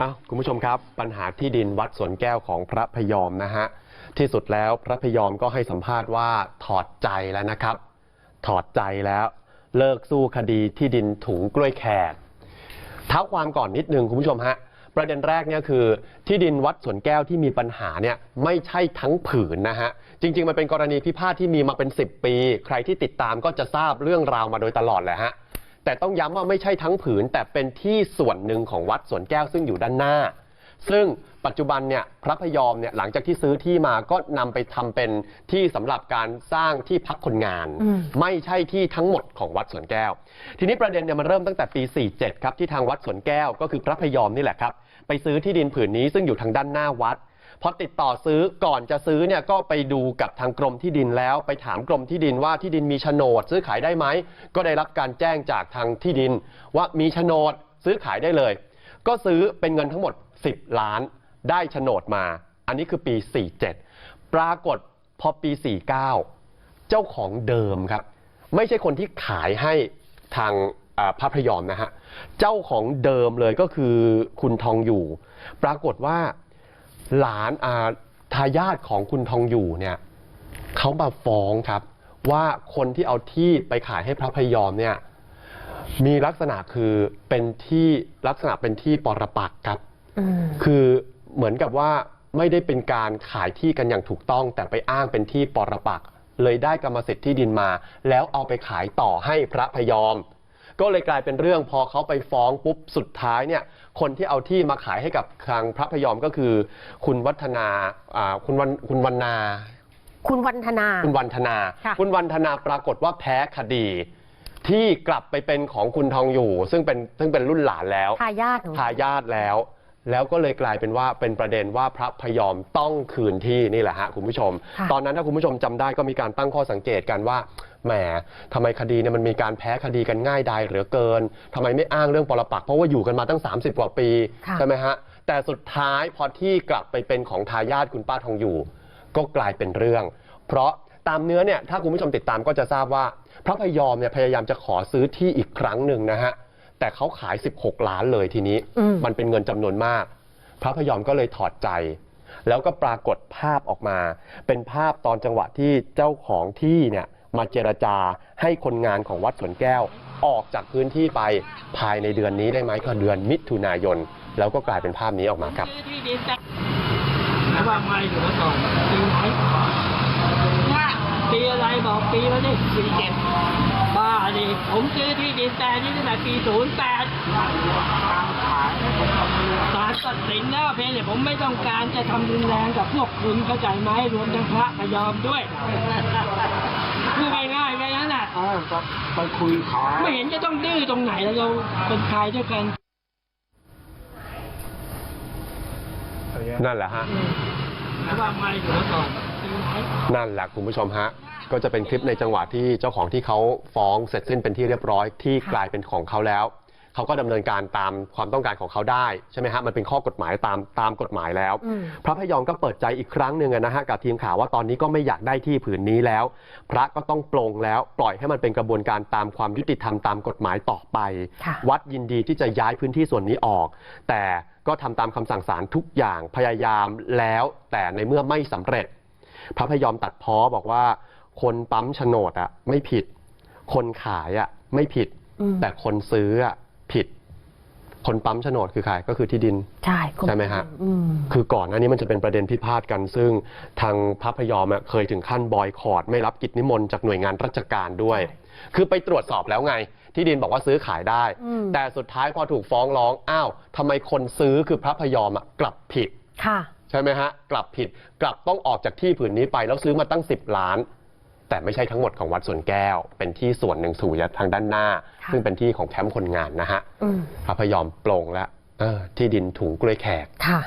อ้าวคุณผู้ชมครับ ปัญหาที่ดินวัดสวนแก้วของพระพยอมนะฮะ ที่สุดแล้วพระพยอมก็ให้สัมภาษณ์ว่าถอดใจแล้วนะครับ ถอดใจแล้ว เลิกสู้คดีที่ดินถุงกล้วยแขกเท้าความก่อนนิดนึงคุณผู้ชมฮะประเด็นแรกเนี่ยคือ ที่ดินวัดสวนแก้วที่มีปัญหาเนี่ยไม่ใช่ทั้งผืนนะฮะ จริง ๆ มันเป็นกรณีพิพาทที่มีมาเป็น 10 ปี ใครที่ติดตามก็จะทราบเรื่องราวมาโดยตลอดแหละฮะ แต่ต้องย้ำว่าไม่ใช่ทั้งผืน แต่เป็นที่ส่วนหนึ่งของวัดสวนแก้วซึ่งอยู่ด้านหน้า ซึ่งปัจจุบันเนี่ยพระพยอมเนี่ยหลังจากที่ซื้อที่มาก็นำไปทำเป็นที่สำหรับการสร้างที่พักคนงาน อืม ไม่ใช่ที่ทั้งหมดของวัดสวนแก้ว ทีนี้ประเด็นเนี่ยมันเริ่มตั้งแต่ปี 47 ครับที่ทางวัดสวนแก้วก็คือพระพยอมนี่แหละครับ ไปซื้อที่ดินผืนนี้ซึ่งอยู่ทางด้านหน้าวัด พอติดต่อซื้อก่อนจะซื้อเนี่ยก็ไปดูกับทางกรมที่ดินแล้ว ไปถามกรมที่ดินว่าที่ดินมีโฉนด ซื้อขายได้ไหม ก็ได้รับการแจ้งจากทางที่ดิน ว่ามีโฉนดซื้อขายได้เลย ก็ซื้อเป็นเงินทั้งหมด 10 ล้าน ได้โฉนดมา อันนี้คือปี 47 ปรากฏพอปี 49 เจ้าของเดิมครับ ไม่ใช่คนที่ขายให้ทางพระพยอมนะฮะ เจ้าของเดิมเลยก็คือคุณทองอยู่ ปรากฏว่า หลานอาทายาทของคุณทองอยู่เนี่ยเขามาฟ้องครับ ว่าคนที่เอาที่ไปขายให้พระพยอมเนี่ยมีลักษณะคือเป็นที่ลักษณะเป็นที่ปรปักษ์ครับอืมคือเหมือนกับว่าไม่ได้เป็นการขายที่กันอย่างถูกต้อง แต่ไปอ้างเป็นที่ปรปักษ์เลยได้กรรมสิทธิ์ที่ดินมา แล้วเอาไปขายต่อให้พระพยอม ก็เลยกลายเป็นเรื่องพอเขาไปฟ้องปุ๊บสุดท้ายเนี่ยคนที่เอาที่มาขายให้กับทางพระพยอมก็คือ คุณวัฒนาอ่าคุณวันคุณวันนา คุณวันธนา คุณวันธนา ค่ะ คุณวันธนาปรากฏว่าแพ้คดี ที่กลับไปเป็นของคุณทองอยู่ ซึ่งเป็นซึ่งเป็นรุ่นหลานแล้ว ทายาทของ ทายาทแล้ว แล้วก็เลยกลายเป็นว่าเป็นประเด็นว่าพระพยอมต้องคืนที่นี่แหละฮะคุณผู้ชม ค่ะ ตอนนั้นถ้าคุณผู้ชมจำได้ก็มีการตั้งข้อสังเกตกันว่า แหมทำไมคดีเนี่ยมันมีการแพ้คดีกันง่ายดายเหลือเกินทำไมไม่อ้างเรื่องปรปักษ์เพราะว่าอยู่กันมาตั้ง 30 กว่าปีค่ะ ใช่ไหมฮะแต่สุดท้ายพอที่กลับไปเป็นของทายาทคุณป้าทองอยู่ ก็กลายเป็นเรื่อง เพราะตามเนื้อเนี่ยถ้าคุณผู้ชมติดตามก็จะทราบว่า พระพยอมเนี่ยพยายามจะขอซื้อที่อีกครั้งหนึ่งนะฮะแต่เขาขาย 16 ล้านเลยทีนี้ อืม มันเป็นเงินจำนวนมาก พระพยอมก็เลยถอดใจ แล้วก็ปรากฏภาพออกมา เป็นภาพตอนจังหวะที่เจ้าของที่เนี่ย มาเจรจาให้คนงานของวัดสวนแก้ว ออกจากพื้นที่ไปภายในเดือนนี้ได้ไหมก็เดือนมิถุนายน แล้วก็กลายเป็นภาพนี้ออกมาครับที่ดินแต่แล้วว่าไม่หลือก่อนปีไหนปีอะไรบอกปีมาดิปีเจ็ดบ้าดิผมซื้อที่ดินแต่นี่ตั้งแต่ปีศูนย์แปดศาลตัดสินแล้วเพียงแต่ผมไม่ต้องการจะทำรุนแรงกับพวกคุณเข้าใจไหมรวมทั้งพระพยอมด้วยพูดง่ายๆแค่นั้นน่ะ อ้าวก็ ไปคุยขายไม่เห็นจะต้องดื้อตรงไหนแล้วเราคนไทยด้วยกัน นั่นแหละฮะแล้วว่าไม่เหลือก่อนปีไหนนั่นแหละคุณผู้ชมฮะ ก็จะเป็นคลิปในจังหวะที่เจ้าของที่เขาฟ้องเสร็จสิ้นเป็นที่เรียบร้อยที่ค่ะกลายเป็นของเขาแล้ว เขาก็ดำเนินการตามความต้องการของเขาได้ใช่ไหมฮะมันเป็นข้อกฎหมายตามตามกฎหมายแล้ว อืม พระพยอมก็เปิดใจอีกครั้งหนึ่งอะนะฮะกับทีมข่าวว่าตอนนี้ก็ไม่อยากได้ที่ผืนนี้แล้ว พระก็ต้องปลงแล้วปล่อยให้มันเป็นกระบวนการตามความยุติธรรมตามกฎหมายต่อไป ค่ะ วัดยินดีที่จะย้ายพื้นที่ส่วนนี้ออก แต่ก็ทำตามคำสั่งศาลทุกอย่างพยายามแล้ว แต่ในเมื่อไม่สำเร็จ พระพยอมตัดพ้อบอกว่า คนปั๊มโฉนดอะไม่ผิด คนขายอะไม่ผิด อืม แต่คนซื้ออะผิด คนปั๊มโฉนดคือใครก็คือที่ดิน ใช่ก็ใช่ไหมฮะ อืม คือก่อนหน้านี้มันจะเป็นประเด็นพิพาทกัน ซึ่งทางพระพยอมอะเคยถึงขั้นบอยคอรดไม่รับกิจนิมนต์จากหน่วยงานราชการด้วยใช่คือไปตรวจสอบแล้วไง ที่ดินบอกว่าซื้อขายได้ อืม แต่สุดท้ายพอถูกฟ้องร้องอ้าวทำไมคนซื้อคือพระพยอมอะกลับผิด ค่ะ ใช่ไหมฮะ กลับผิดกลับต้องออกจากที่ผืนนี้ไปแล้วซื้อมาตั้ง 10 ล้าน แต่ไม่ใช่ทั้งหมดของวัดสวนแก้ว เป็นที่ส่วนหนึ่งสู่ทางด้านหน้า ค่ะ ซึ่งเป็นที่ของแคมป์คนงานนะฮะอืมพระพยอมปลงแล้วเออที่ดินถุงกล้วยแขก ค่ะ